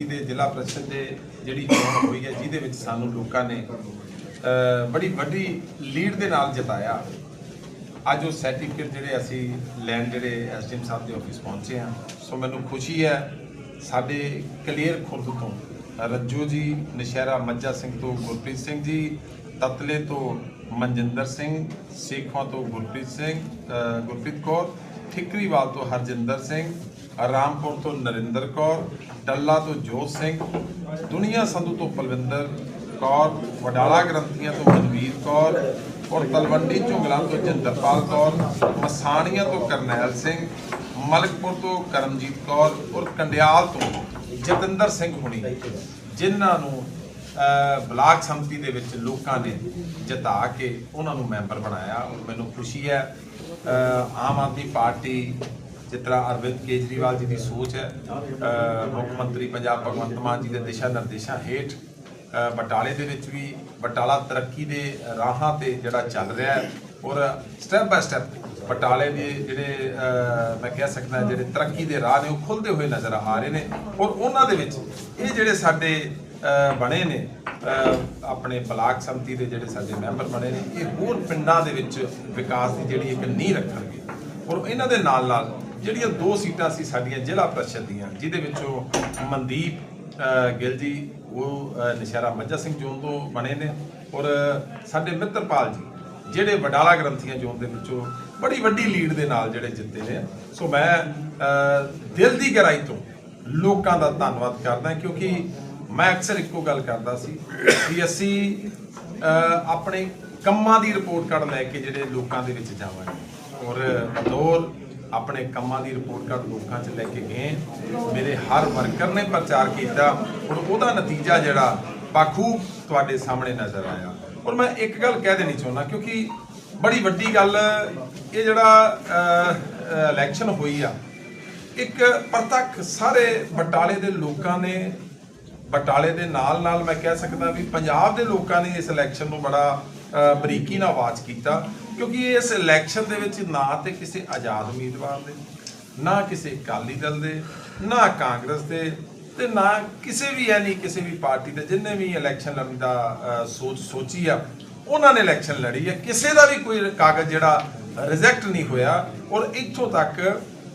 ਦੇ ਜ਼ਿਲ੍ਹਾ ਪ੍ਰੀਸ਼ਦ ਦੇ ਜਿਹੜੀ ਚੋਣ ਹੋਈ ਹੈ, ਜਿਹਦੇ ਵਿੱਚ ਸਾਨੂੰ ਲੋਕਾਂ ਨੇ ਬੜੀ ਵੱਡੀ ਲੀਡ ਦੇ ਨਾਲ ਜਿਤਾਇਆ। ਅੱਜ ਉਹ ਸਰਟੀਫਿਕੇਟ ਜਿਹੜੇ ਅਸੀਂ ਲੈਣ ਜਿਹੜੇ ਐਸਡੀਐਮ ਸਾਹਿਬ ਦੇ ਆਫਿਸ ਪਹੁੰਚੇ ਹਾਂ। ਸੋ ਮੈਨੂੰ ਖੁਸ਼ੀ ਹੈ, ਸਾਡੇ ਕਲੀਅਰ ਖੁਰਦ ਤੋਂ, ਰੱਜੂ ਜੀ, ਨਸ਼ਹਿਰਾ ਮੱਜਾ ਸਿੰਘ ਤੋਂ ਗੁਰਪ੍ਰੀਤ ਸਿੰਘ ਜੀ, ਤਤਲੇ ਤੋਂ ਮਨਜਿੰਦਰ ਸਿੰਘ, ਸੇਖਵਾਂ ਤੋਂ ਗੁਰਪ੍ਰੀਤ ਸਿੰਘ ਗੁਰਪ੍ਰੀਤ ਕੌਰ, ਠਿਕਰੀਵਾਲ ਤੋਂ ਹਰਜਿੰਦਰ ਸਿੰਘ ਰਾਮਪੁਰ ਤੋਂ ਨਰਿੰਦਰ ਕੌਰ, ਡੱਲਾ ਤੋਂ ਜੋਤ ਸਿੰਘ, ਦੁਨੀਆ ਸੰਧੂ ਤੋਂ ਪਲਵਿੰਦਰ ਕੌਰ, ਵਡਾਲਾ ਗ੍ਰੰਥੀਆਂ ਤੋਂ ਮਨਵੀਰ ਕੌਰ ਔਰ ਤਲਵੰਡੀ ਝੁੰਗਲਾਂ ਤੋਂ ਜਿੰਦਰਪਾਲ ਕੌਰ, ਮਸਾਣੀਆਂ ਤੋਂ ਕਰਨੈਲ ਸਿੰਘ, ਮਲਕਪੁਰ ਤੋਂ ਕਰਮਜੀਤ ਕੌਰ ਔਰ ਕੰਡਿਆਲ ਤੋਂ ਜਤਿੰਦਰ ਸਿੰਘ ਹੁਣੀ ਜਿਨ੍ਹਾਂ ਨੂੰ ਬਲਾਕ ਸੰਮਤੀ ਦੇ ਵਿੱਚ ਲੋਕਾਂ ਨੇ ਜਿਤਾ ਕੇ ਉਹਨਾਂ ਨੂੰ ਮੈਂਬਰ ਬਣਾਇਆ ਔਰ ਮੈਨੂੰ ਖੁਸ਼ੀ ਹੈ ਆਮ ਆਦਮੀ ਪਾਰਟੀ ਜਿਸ ਤਰ੍ਹਾਂ ਅਰਵਿੰਦ ਕੇਜਰੀਵਾਲ ਜੀ ਦੀ ਸੋਚ ਹੈ ਮੁੱਖ ਮੰਤਰੀ ਪੰਜਾਬ ਭਗਵੰਤ ਮਾਨ ਜੀ ਦੇ ਦਿਸ਼ਾ ਨਿਰਦੇਸ਼ਾਂ ਹੇਠ ਬਟਾਲੇ ਦੇ ਵਿੱਚ ਵੀ ਬਟਾਲਾ ਤਰੱਕੀ ਦੇ ਰਾਹਾਂ ਤੇ ਜਿਹੜਾ ਚੱਲ ਰਿਹਾ ਹੈ ਔਰ ਸਟੈਪ ਬਾय ਸਟੈਪ ਬਟਾਲੇ ਦੇ ਜਿਹੜੇ ਮੈਂ ਕਹਿ ਸਕਦਾ ਜਿਹੜੇ ਤਰੱਕੀ ਦੇ ਰਾਹ ਨੇ ਉਹ ਖੁੱਲਦੇ ਹੋਏ ਨਜ਼ਰ ਆ ਰਹੇ ਨੇ ਔਰ ਉਹਨਾਂ ਦੇ ਵਿੱਚ ਇਹ ਜਿਹੜੇ ਸਾਡੇ ਬਣੇ ਨੇ ਆਪਣੇ ਬਲਾਕ ਸੰਮਤੀ ਦੇ ਜਿਹੜੇ ਸਾਡੇ ਮੈਂਬਰ ਬਣੇ ਨੇ, ਇਹ ਹੋਰ ਪਿੰਡਾਂ ਦੇ ਵਿੱਚ ਵਿਕਾਸ ਦੀ ਜਿਹੜੀ ਇੱਕ ਨੀਂਹ ਰੱਖਣਗੇ ਔਰ ਇਹਨਾਂ ਦੇ ਨਾਲ ਨਾਲ ਜਿਹੜੀਆਂ ਦੋ ਸੀਟਾਂ ਸੀ ਸਾਡੀਆਂ ਜ਼ਿਲ੍ਹਾ ਪ੍ਰੀਸ਼ਦ ਦੀਆਂ ਜਿਹਦੇ ਵਿੱਚੋਂ ਮਨਦੀਪ ਗਿੱਲ ਜੀ ਉਹ ਅ, ਨਸ਼ਹਿਰਾ ਮੱਜਾ ਸਿੰਘ ਜੋਨ ਤੋਂ ਬਣੇ ਨੇ ਔਰ ਸਾਡੇ ਮਿੱਤਰਪਾਲ ਜੀ ਜਿਹੜੇ ਵਡਾਲਾ ਗ੍ਰੰਥੀਆਂ ਜੋਨ ਦੇ ਵਿੱਚੋਂ ਬੜੀ ਵੱਡੀ ਲੀਡ ਦੇ ਨਾਲ ਜਿਹੜੇ ਜਿੱਤੇ ਨੇ। ਸੋ ਮੈਂ ਦਿਲ ਦੀ ਗਹਿਰਾਈ ਤੋਂ ਲੋਕਾਂ ਦਾ ਧੰਨਵਾਦ ਕਰਦਾ ਕਿਉਂਕਿ ਮੈਂ ਅਕਸਰ ਇੱਕੋ ਗੱਲ ਕਰਦਾ ਸੀ ਕਿ ਅਸੀਂ ਆਪਣੇ ਕੰਮਾਂ ਦੀ ਰਿਪੋਰਟ ਕਾਰਡ ਲੈ ਕੇ ਜਿਹੜੇ ਲੋਕਾਂ ਦੇ ਵਿੱਚ ਜਾਵਾਂਗੇ। ਔਰ ਦੌਰ ਆਪਣੇ ਕੰਮਾਂ ਦੀ ਰਿਪੋਰਟ ਕਾਰਡ ਲੋਕਾਂ 'ਚ ਲੈ ਕੇ ਗਏ ਮੇਰੇ ਹਰ ਵਰਕਰ ਨੇ ਪ੍ਰਚਾਰ ਕੀਤਾ। ਹੁਣ ਉਹਦਾ ਨਤੀਜਾ ਜਿਹੜਾ ਬਾਖੂਬ ਤੁਹਾਡੇ ਸਾਹਮਣੇ ਨਜ਼ਰ ਆਇਆ। ਔਰ ਮੈਂ ਇੱਕ ਗੱਲ ਕਹਿ ਦੇਣੀ ਚਾਹੁੰਦਾ, ਕਿਉਂਕਿ ਬੜੀ ਵੱਡੀ ਗੱਲ, ਇਹ ਜਿਹੜਾ ਇਲੈਕਸ਼ਨ ਹੋਈ ਆ, ਇੱਕ ਪ੍ਰਤੱਖ ਸਾਰੇ ਬਟਾਲੇ ਦੇ ਲੋਕਾਂ ਨੇ, ਬਟਾਲੇ ਦੇ ਨਾਲ ਨਾਲ ਮੈਂ ਕਹਿ ਸਕਦਾ ਵੀ ਪੰਜਾਬ ਦੇ ਲੋਕਾਂ ਨੇ ਇਸ ਇਲੈਕਸ਼ਨ ਨੂੰ ਬੜਾ ਬਰੀਕੀ ਨਾਲ ਵਾਚ ਕੀਤਾ। ਕਿਉਂਕਿ ਇਸ ਇਲੈਕਸ਼ਨ ਦੇ ਵਿੱਚ ਨਾ ਤੇ ਕਿਸੇ ਆਜ਼ਾਦ ਉਮੀਦਵਾਰ ਦੇ, ਨਾ ਕਿਸੇ ਅਕਾਲੀ ਦਲ ਦੇ, ਨਾ ਕਾਂਗਰਸ ਦੇ ਤੇ ਨਾ ਕਿਸੇ ਵੀ ਯਾਨੀ ਕਿਸੇ ਵੀ ਪਾਰਟੀ ਦੇ ਜਿੰਨੇ ਵੀ ਇਲੈਕਸ਼ਨ ਲੜਨ ਦਾ ਸੋਚ ਸੋਚੀ ਆ, ਉਹਨਾਂ ਨੇ ਇਲੈਕਸ਼ਨ ਲੜੀ ਹੈ ਕਿਸੇ ਦਾ ਵੀ ਕੋਈ ਕਾਗਜ਼ ਜਿਹੜਾ ਰਿਜੈਕਟ ਨਹੀਂ ਹੋਇਆ ਔਰ ਇੱਥੋਂ ਤੱਕ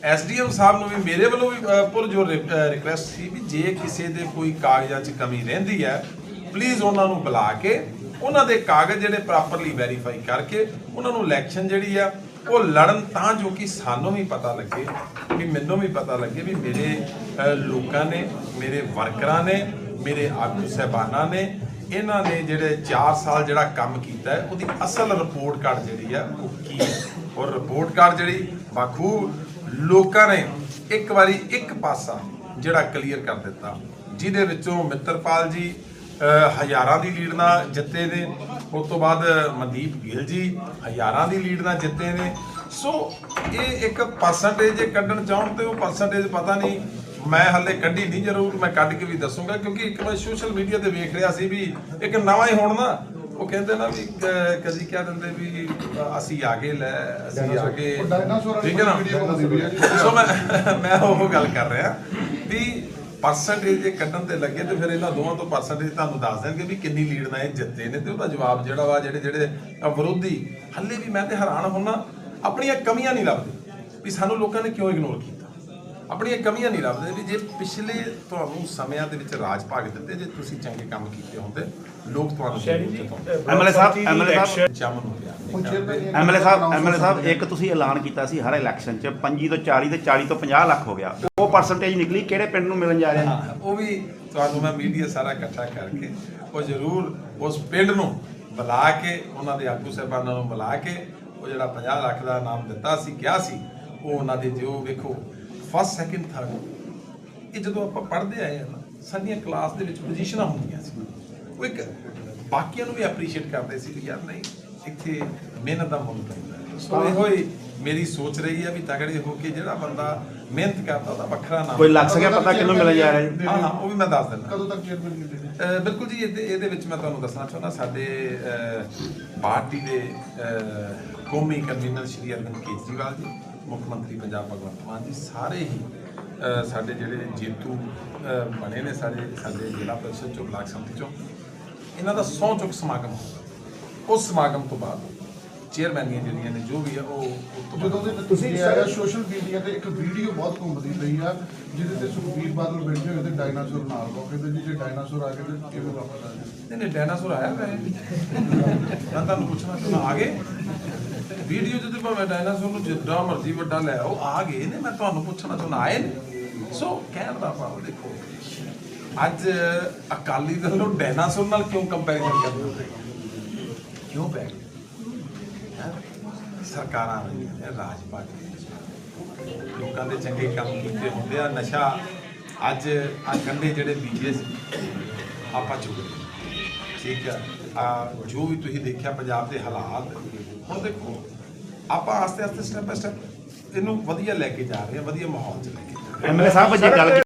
ਐਸਡੀਐਮ ਸਾਹਿਬ ਨੂੰ ਵੀ ਮੇਰੇ ਵੱਲੋਂ ਵੀ ਪੁਰਜੋਰ ਰਿਕੁਐਸਟ ਸੀ ਵੀ ਜੇ ਕਿਸੇ ਦੇ ਕੋਈ ਕਾਗਜ਼ਾਂ 'ਚ ਕਮੀ ਰਹਿੰਦੀ ਹੈ ਪਲੀਜ਼ ਉਹਨਾਂ ਨੂੰ ਬੁਲਾ ਕੇ ਉਹਨਾਂ ਦੇ ਕਾਗਜ਼ ਜਿਹੜੇ ਪ੍ਰੋਪਰਲੀ ਵੈਰੀਫਾਈ ਕਰਕੇ ਉਹਨਾਂ ਨੂੰ ਇਲੈਕਸ਼ਨ ਜਿਹੜੀ ਆ, ਉਹ ਲੜਨ ਤਾਂ ਜੋ ਕਿ ਸਾਨੂੰ ਵੀ ਪਤਾ ਲੱਗੇ ਕਿ ਮੈਨੂੰ ਵੀ ਪਤਾ ਲੱਗੇ ਵੀ ਮੇਰੇ ਲੋਕਾਂ ਨੇ, ਮੇਰੇ ਵਰਕਰਾਂ ਨੇ, ਮੇਰੇ ਆਗੂ ਸਹਿਬਾਨਾਂ ਨੇ, ਇਹਨਾਂ ਨੇ ਜਿਹੜੇ 4 ਸਾਲ ਜਿਹੜਾ ਕੰਮ ਕੀਤਾ ਹੈ ਉਹਦੀ ਅਸਲ ਰਿਪੋਰਟ ਕਾਰਡ ਜਿਹੜੀ ਆ, ਉਹ ਕੀ ਹੈ ਔਰ ਰਿਪੋਰਟ ਕਾਰਡ ਜਿਹੜੀ, ਬਾਖੂ, ਲੋਕਾਂ ਨੇ ਇੱਕ ਵਾਰੀ ਇੱਕ ਪਾਸਾ ਜਿਹੜਾ ਕਲੀਅਰ ਕਰ ਦਿੱਤਾ। ਜਿਹਦੇ ਵਿੱਚੋਂ ਮਿੱਤਰਪਾਲ ਜੀ ਹਜ਼ਾਰਾਂ ਦੀ ਲੀਡ ਨਾਲ ਜਿੱਤੇ ਨੇ। ਉਸ ਤੋਂ ਬਾਅਦ ਮਨਦੀਪ ਗਿੱਲ ਜੀ ਹਜ਼ਾਰਾਂ ਦੀ ਲੀਡ ਨਾਲ ਜਿੱਤੇ ਨੇ। ਸੋ ਇਹ ਇੱਕ ਪਰਸੈਂਟੇਜ ਜੇ ਕੱਢਣ ਚਾਹਣ ਤੇ ਉਹ ਪਰਸੈਂਟੇਜ ਪਤਾ ਨਹੀਂ ਮੈਂ ਹੱਲੇ ਕੱਢੀ ਨਹੀਂ ਜ਼ਰੂਰ ਮੈਂ ਕੱਢ ਕੇ ਵੀ ਦੱਸੂਗਾ ਕਿਉਂਕਿ ਇੱਕ ਮੈਂ ਸੋਸ਼ਲ ਮੀਡੀਆ ਤੇ ਵੇਖ ਰਿਹਾ ਸੀ ਵੀ ਇੱਕ ਨਵਾਂ ਹੀ ਹੁਣ ਨਾ ਉਹ ਕਹਿੰਦੇ ਨਾ ਵੀ ਕਦੀ ਕਹਿ ਦਿੰਦੇ ਵੀ ਅਸੀਂ ਆਗੇ ਲੈ ਅਸੀਂ ਆਗੇ। ਠੀਕ ਹੈ ਨਾ? ਸੋ ਮੈਂ ਮੈਂ ਉਹ ਗੱਲ ਕਰ ਰਿਹਾ ਵੀ ਪਰਸੈਂਟੇਜ ਜੇ ਕੱਢਣ ਤੇ ਲੱਗੇ ਤੇ ਫਿਰ ਇਹਨਾਂ ਦੋਵਾਂ ਤੋਂ ਪਰਸੈਂਟੇਜ ਤੁਹਾਨੂੰ ਦੱਸ ਦੇਣਗੇ ਵੀ ਕਿੰਨੀ ਲੀਡ ਨਾਲ ਇਹ ਜਿੱਤੇ ਨੇ ਤੇ ਉਹਦਾ ਜਵਾਬ ਜਿਹੜਾ ਵਾ ਜਿਹੜੇ ਜਿਹੜੇ ਵਿਰੋਧੀ, ਹੱਲੇ ਵੀ ਮੈਂ ਤੇ ਹੈਰਾਨ ਹੁੰਨਾ, ਆਪਣੀਆਂ ਕਮੀਆਂ ਨਹੀਂ ਲੱਭਦੇ ਵੀ ਸਾਨੂੰ ਲੋਕਾਂ ਨੇ ਕਿਉਂ ਇਗਨੋਰ ਕੀਤਾ? ਆਪਣੀਆਂ ਕਮੀਆਂ ਨਹੀਂ ਲੱਭਦੇ ਵੀ ਜੇ ਪਿਛਲੇ ਤੁਹਾਨੂੰ ਸਮਿਆਂ ਦੇ ਵਿੱਚ ਰਾਜ ਭਾਗ ਦਿੱਤੇ ਜੇ ਤੁਸੀਂ ਚੰਗੇ ਕੰਮ ਕੀਤੇ ਹੁੰਦੇ ਲੋਕ ਤੁਹਾਨੂੰ ਐਮਐਲਏ ਸਾਹਿਬ ਐਮਐਲਏ ਸਾਹਿਬ। ਜਮਨ ਹੋ ਗਿਆ ਐਮਐਲਏ ਸਾਹਿਬ ਐਮਐਲਏ ਸਾਹਿਬ ਇੱਕ ਤੁਸੀਂ ਐਲਾਨ ਕੀਤਾ ਸੀ ਹਰ ਇਲੈਕਸ਼ਨ 'ਚ 25 ਤੋਂ 40 ਤੇ 40 ਤੋਂ 50 ਲੱਖ ਹੋ ਗਿਆ। ਉਹ ਪਰਸੈਂਟੇਜ ਨਿਕਲੀ ਕਿਹੜੇ ਪਿੰਡ ਨੂੰ ਮਿਲਣ ਜਾ ਰਿਹਾ ਉਹ ਵੀ ਤੁਹਾਨੂੰ ਮੈਂ ਮੀਡੀਆ ਸਾਰਾ ਇਕੱਠਾ ਕਰਕੇ ਉਹ ਜ਼ਰੂਰ ਉਸ ਪਿੰਡ ਨੂੰ ਬੁਲਾ ਕੇ ਉਹਨਾਂ ਦੇ ਆਗੂ ਸਾਹਿਬਾਨਾਂ ਨੂੰ ਬੁਲਾ ਕੇ ਉਹ ਜਿਹੜਾ 50 ਲੱਖ ਦਾ ਨਾਮ ਦਿੱਤਾ ਸੀ ਕਿਹਾ ਸੀ ਉਹ ਉਹਨਾਂ ਦੇ ਜੋ ਵੇਖੋ ਫਸਟ ਸੈਕਿੰਡ ਥਰਡ ਇਹ ਜਦੋਂ ਆਪਾਂ ਪੜ੍ਹਦੇ ਆਏ ਹਾਂ ਨਾ ਸਾਡੀਆਂ ਕਲਾਸ ਦੇ ਵਿੱਚ ਪੋਜੀਸ਼ਨਾਂ ਹੁੰਦੀਆਂ ਸੀ। ਉਹ ਇੱਕ ਬਾਕੀਆਂ ਨੂੰ ਵੀ ਐਪਰੀਸ਼ੀਏਟ ਕਰਦੇ ਸੀ ਵੀ ਯਾਰ ਨਹੀਂ ਇੱਥੇ ਮਿਹਨਤ ਦਾ ਮੁੱਲ ਪੈਂਦਾ। ਹੈ। ਸੋ ਇਹੋ ਹੀ ਮੇਰੀ ਸੋਚ ਰਹੀ ਹੈ ਵੀ ਤਗੜੇ ਹੋ ਕੇ ਜਿਹੜਾ ਬੰਦਾ ਮਿਹਨਤ ਕਰਦਾ ਉਹਦਾ ਵੱਖਰਾ ਨਾਮ ਕੋਈ ਲੱਗ ਸਕਿਆ ਪਤਾ ਕਿਹਨੂੰ ਮਿਲਣ ਜਾ ਰਿਹਾ ਜੀ ਹਾਂ ਹਾਂ ਉਹ ਵੀ ਮੈਂ ਦੱਸ ਦਿੰਦਾ। ਕਦੋਂ ਤੱਕ ਚੇਅਰਮੈਨ ਅਹ ਬਿਲਕੁਲ ਜੀ ਇਹਦੇ ਇਹਦੇ ਵਿੱਚ ਮੈਂ ਤੁਹਾਨੂੰ ਦੱਸਣਾ ਚਾਹੁੰਦਾ ਸਾਡੇ ਪਾਰਟੀ ਦੇ ਕੌਮੀ ਕਨਵੀਨਰ ਸ਼੍ਰੀ ਅਰਵਿੰਦ ਕੇਜਰੀਵਾਲ ਜੀ। ਮੁੱਖ ਮੰਤਰੀ ਪੰਜਾਬ ਭਗਵੰਤ ਮਾਨ ਜੀ ਸਾਰੇ ਹੀ ਸਾਡੇ ਜਿਹੜੇ ਜੇਤੂ ਬਣੇ ਨੇ ਸਾਡੇ ਸਾਡੇ ਜ਼ਿਲ੍ਹਾ ਪ੍ਰੀਸ਼ਦ ਚੋਂ ਬਲਾਕ ਸੰਮਤੀ ਚੋਂ ਇਹਨਾਂ ਦਾ ਸਹੁੰ ਚੁੱਕ ਸਮਾਗਮ ਹੋਊਗਾ। ਉਸ ਸਮਾਗਮ ਤੋਂ ਬਾਅਦ ਚੇਅਰਮੈਨੀਆਂ ਜਿਹੜੀਆਂ ਨੇ ਜੋ ਵੀ ਆ ਉਹ ਜਦੋਂ ਦੇ ਤੁਸੀਂ ਸੋਸ਼ਲ ਮੀਡੀਆ ਤੇ ਇੱਕ ਵੀਡੀਓ ਬਹੁਤ ਘੁੰਮਦੀ ਪਈ ਆ ਜਿਹਦੇ ਤੇ ਸੁਖਬੀਰ ਬਾਦਲ ਬੈਠੇ ਹੋਏ ਤੇ ਡਾਇਨਾਸੌਰ ਨਾਲ ਲੋ ਕਹਿੰਦੇ ਜੀ ਜੇ ਡਾਇਨਾਸੌਰ ਆ ਗਏ ਤੇ ਕਿਵੇਂ ਵਾਪਸ ਆ ਜਾਣਗੇ ਨਹੀਂ ਨਹੀਂ ਡਾਇਨਾਸੌਰ ਆਇਆ ਮੈਂ ਤੁਹਾਨੂੰ ਪੁੱਛਣਾ ਚਾਹੁੰਦਾ ਆ ਗਏ? ਵੀਡੀਓ ਜਦੋਂ ਭਾਵੇਂ ਡਾਇਨਾਸੌਰ ਨੂੰ ਜਿੱਦਾਂ ਮਰਜ਼ੀ ਵੱਡਾ ਲੈ ਆਓ, ਆ ਗਏ ਨੇ, ਮੈਂ ਤੁਹਾਨੂੰ ਪੁੱਛਣਾ ਚਾਹੁੰਦਾ, ਆਏ ਨੇ? ਸੋ ਕਹਿਣ ਦਾ ਭਾਵ ਦੇਖੋ, ਅੱਜ ਅਕਾਲੀ ਦਲ ਨੂੰ ਡਾਇਨਾਸੌਰ ਨਾਲ ਕਿਉਂ ਕੰਪੈਰੀਜ਼ਨ ਕਰਦੇ ਹੋ ਕਿਉਂ ਪੈ ਗਏ ਸਰਕਾਰਾਂ ਰਹੀਆਂ ਨੇ ਰਾਜ ਪਾਰਟੀ ਲੋਕਾਂ ਦੇ ਚੰਗੇ ਕੰਮ ਕੀਤੇ ਹੁੰਦੇ ਆ, ਨਸ਼ਾ ਅੱਜ ਆ ਕੰਡੇ ਜਿਹੜੇ ਬੀਜੇ ਸੀ, ਆਪਾਂ ਚੁੱਕ ਠੀਕ ਆ? ਆ ਜੋ ਵੀ ਤੁਸੀਂ ਦੇਖਿਆ ਪੰਜਾਬ ਦੇ ਹਾਲਾਤ ਹੁਣ ਦੇਖੋ ਆਪਾਂ ਆਸਤੇ ਆਸਤੇ ਸਟੈਪ ਬਾਈ ਸਟੈਪ ਇਹਨੂੰ ਵਧੀਆ ਲੈ ਕੇ ਜਾ ਰਹੇ ਹਾਂ ਵਧੀਆ ਮਾਹੌਲ 'ਚ ਲੈ ਕੇ ਜਾ ਰਹੇ ਹਾਂ। ਐਮਐਲਏ ਸਾਹਿਬ ਜੇ ਗੱਲ